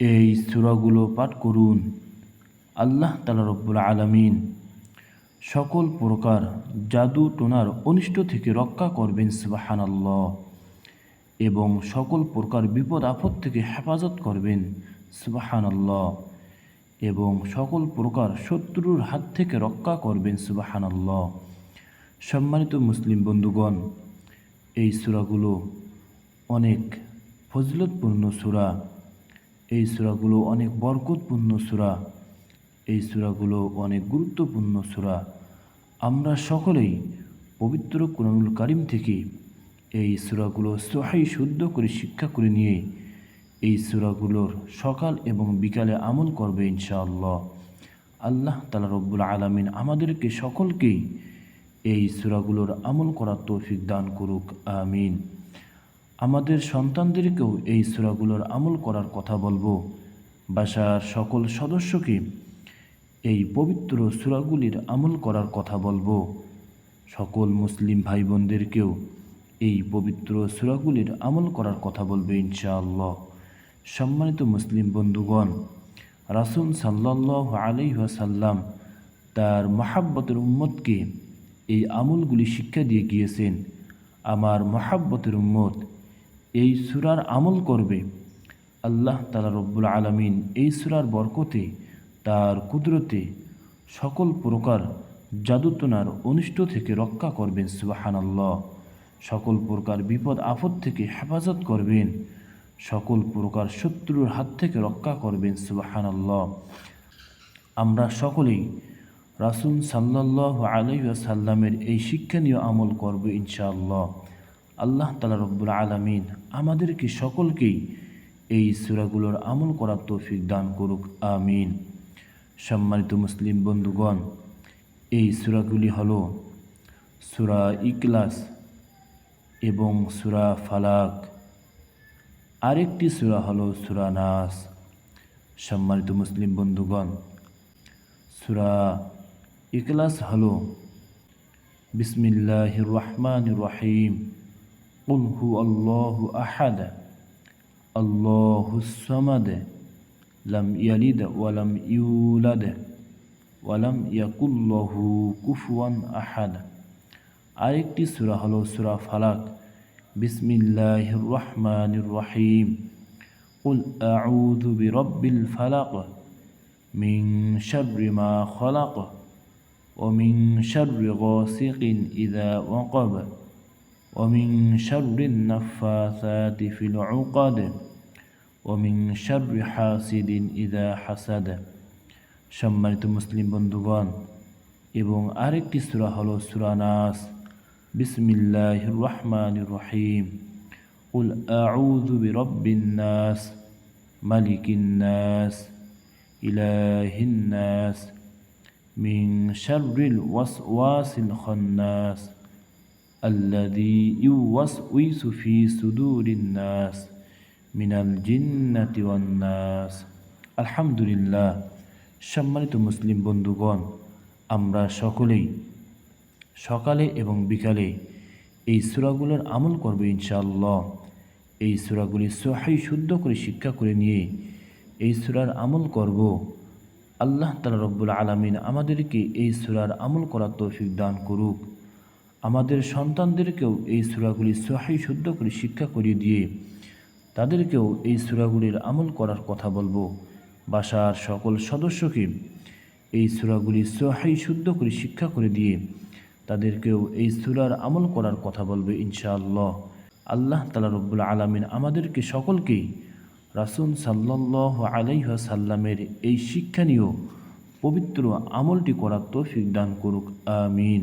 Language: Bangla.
এই সূরাগুলো পাঠ করুন। আল্লাহ তালা রব্বুল আলামিন সকল প্রকার জাদু টোনার অনিষ্ট থেকে রক্ষা করবেন সুবাহান আল্লাহ এবং সকল প্রকার বিপদ আপদ থেকে হেফাজত করবেন সুবাহান আল্লাহ এবং সকল প্রকার শত্রুর হাত থেকে রক্ষা করবেন সুবাহান আল্লাহ সম্মানিত মুসলিম বন্ধুগণ, এই সূরাগুলো অনেক ফজলতপূর্ণ সূরা। এই সূরাগুলো অনেক বরকতপূর্ণ সূরা। এই সূরাগুলো অনেক গুরুত্বপূর্ণ সূরা। আমরা সকলেই পবিত্র কোরআনুল কারিম থেকে এই সূরাগুলো সহাই শুদ্ধ করে শিক্ষা করে নিয়ে এই সূরাগুলোর সকাল এবং বিকালে আমল করবে ইনশাআল্লাহ। আল্লাহ তালা রব্বুল আলমিন আমাদেরকে সকলকেই এই সূরাগুলোর আমল করার তৌফিক দান করুক, আমিন। আমাদের সন্তানদেরকেও এই সূরাগুলোর আমল করার কথা বলব। বাসার সকল সদস্যকে এই পবিত্র সূরাগুলির আমল করার কথা বলব। সকল মুসলিম ভাই বোনদেরকেও এই পবিত্র সূরাগুলির আমল করার কথা বলবে ইনশাআল্লাহ। সম্মানিত মুসলিম বন্ধুগণ, রাসুল সাল্লাহ আলাইসাল্লাম তার মহাব্বতের উম্মতকে এই আমলগুলি শিক্ষা দিয়ে গিয়েছেন। আমার মহাব্বতের উম্মত এই সুরার আমল করবে। আল্লাহ তালা রব্বুল আলমিন এই সুরার বরকতে তার কুদরতে সকল প্রকার জাদুতনার অনিষ্ট থেকে রক্ষা করবেন, সুবাহানাল্লাহ। সকল প্রকার বিপদ আপদ থেকে হেফাজত করবেন। সকল প্রকার শত্রুর হাত থেকে রক্ষা করবেন, সুবাহানাল্লাহ। আমরা সকলেই রাসুল সাল্লাহ আলহাসাল্লামের এই শিক্ষণীয় আমল করব ইনশাআল্লাহ। আল্লাহ তালা রব্বুল আলমিন আমাদেরকে সকলকেই এই সুরাগুলোর আমল করার তৌফিক দান করুক, আমিন। সম্মানিত মুসলিম বন্ধুগণ, এই সুরাগুলি হল সুরা ইকলাস এবং সুরা ফালাক। আরেকটি সুরা হলো সুরা নাস। সম্মানিত মুসলিম বন্ধুগণ, সুরা ইকলাস হলো বিসমিল্লাহ রহমান রহিম। قل هو الله أحد الله الصمد لم يلد ولم يولد ولم يكن له كفوا أحد আরেকটি সূরা হলো সূরা ফালাক বিসমিল্লাহির রহমানির রহিম قل أعوذ برب الفلق من شر ما خلق ومن شر غاسق إذا وقب ومن شر النفاثات في العقد ومن شر حاسد إذا حسد সম্মানিত মুসলিম বন্ধুগণ এবং আরেকটি সূরা হলো সূরা নাস বিসমিল্লাহির রহমানির রহিম قل أعوذ برب الناس ملك الناس إله الناس من আল্লাদি ইউওয়াস উইসু ফি সুদুরিন নাস মিনাল নাস আলহামদুলিল্লাহ। সম্মানিত মুসলিম বন্ধুগণ, আমরা সকলেই সকালে এবং বিকালে এই সুরাগুলোর আমল করব ইনশাআল্লাহ। এই সুরাগুলি সহাই শুদ্ধ করে শিক্ষা করে নিয়ে এই সুরার আমল করব। আল্লাহ তালা রব্বুল আলমিন আমাদেরকে এই সুরার আমল করার তৌফিক দান করুক। আমাদের সন্তানদেরকেও এই সূরাগুলি সহাই শুদ্ধ করে শিক্ষা করিয়ে দিয়ে তাদেরকেও এই সূরাগুলির আমল করার কথা বলব। বাসার সকল সদস্যকে এই সূরাগুলি সহাই শুদ্ধ করে শিক্ষা করে দিয়ে তাদেরকেও এই সূরার আমল করার কথা বলবে ইনশাআল্লাহ। আল্লাহ তালা রব্বুল আলমিন আমাদেরকে সকলকেই রাসুল সাল্লাহ আলাইসাল্লামের এই শিক্ষা নিয়েও পবিত্র আমলটি করার তৌফিক দান করুক, আমিন।